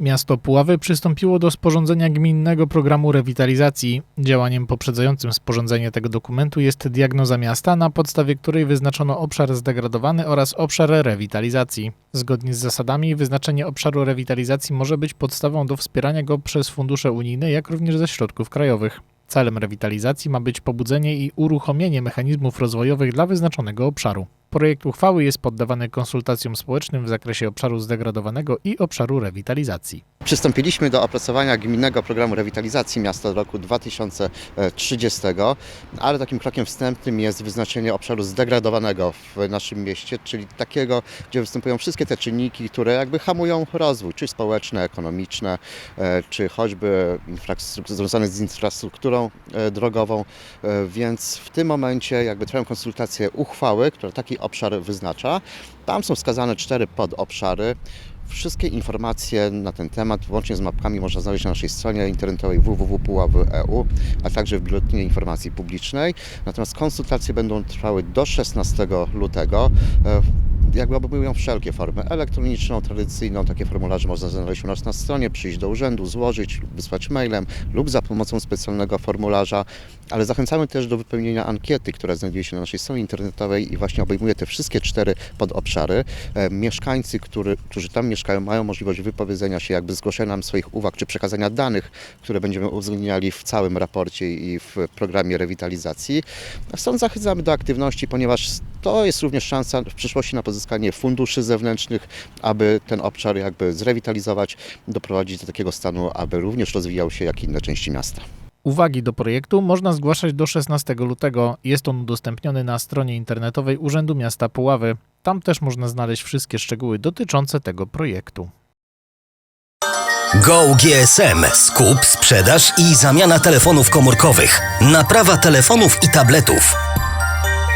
Miasto Puławy przystąpiło do sporządzenia gminnego programu rewitalizacji. Działaniem poprzedzającym sporządzenie tego dokumentu jest diagnoza miasta, na podstawie której wyznaczono obszar zdegradowany oraz obszar rewitalizacji. Zgodnie z zasadami wyznaczenie obszaru rewitalizacji może być podstawą do wspierania go przez fundusze unijne, jak również ze środków krajowych. Celem rewitalizacji ma być pobudzenie i uruchomienie mechanizmów rozwojowych dla wyznaczonego obszaru. Projekt uchwały jest poddawany konsultacjom społecznym w zakresie obszaru zdegradowanego i obszaru rewitalizacji. Przystąpiliśmy do opracowania gminnego programu rewitalizacji miasta do roku 2030, ale takim krokiem wstępnym jest wyznaczenie obszaru zdegradowanego w naszym mieście, czyli takiego, gdzie występują wszystkie te czynniki, które jakby hamują rozwój, czy społeczny, ekonomiczny, e, czy choćby związane z infrastrukturą e, drogową, E, więc w tym momencie jakby trwają konsultacje uchwały, która taki obszar wyznacza. Tam są wskazane cztery podobszary. Wszystkie informacje na ten temat, łącznie z mapkami, można znaleźć na naszej stronie internetowej www.puławy.eu, a także w Biuletynie Informacji Publicznej. Natomiast konsultacje będą trwały do 16 lutego. Jakby obejmują wszelkie formy elektroniczną, tradycyjną. Takie formularze można znaleźć u nas na stronie, przyjść do urzędu, złożyć, wysłać mailem lub za pomocą specjalnego formularza. Ale zachęcamy też do wypełnienia ankiety, która znajduje się na naszej stronie internetowej i właśnie obejmuje te wszystkie cztery podobszary. E, Mieszkańcy, który, którzy tam mieszkają, mają możliwość wypowiedzenia się, jakby zgłoszenia nam swoich uwag czy przekazania danych, które będziemy uwzględniali w całym raporcie i w programie rewitalizacji. Stąd zachęcamy do aktywności, ponieważ to jest również szansa w przyszłości na pozyskanie funduszy zewnętrznych, aby ten obszar jakby zrewitalizować, doprowadzić do takiego stanu, aby również rozwijał się jak inne części miasta. Uwagi do projektu można zgłaszać do 16 lutego. Jest on udostępniony na stronie internetowej Urzędu Miasta Puławy. Tam też można znaleźć wszystkie szczegóły dotyczące tego projektu. Go GSM. Skup, sprzedaż i zamiana telefonów komórkowych. Naprawa telefonów i tabletów.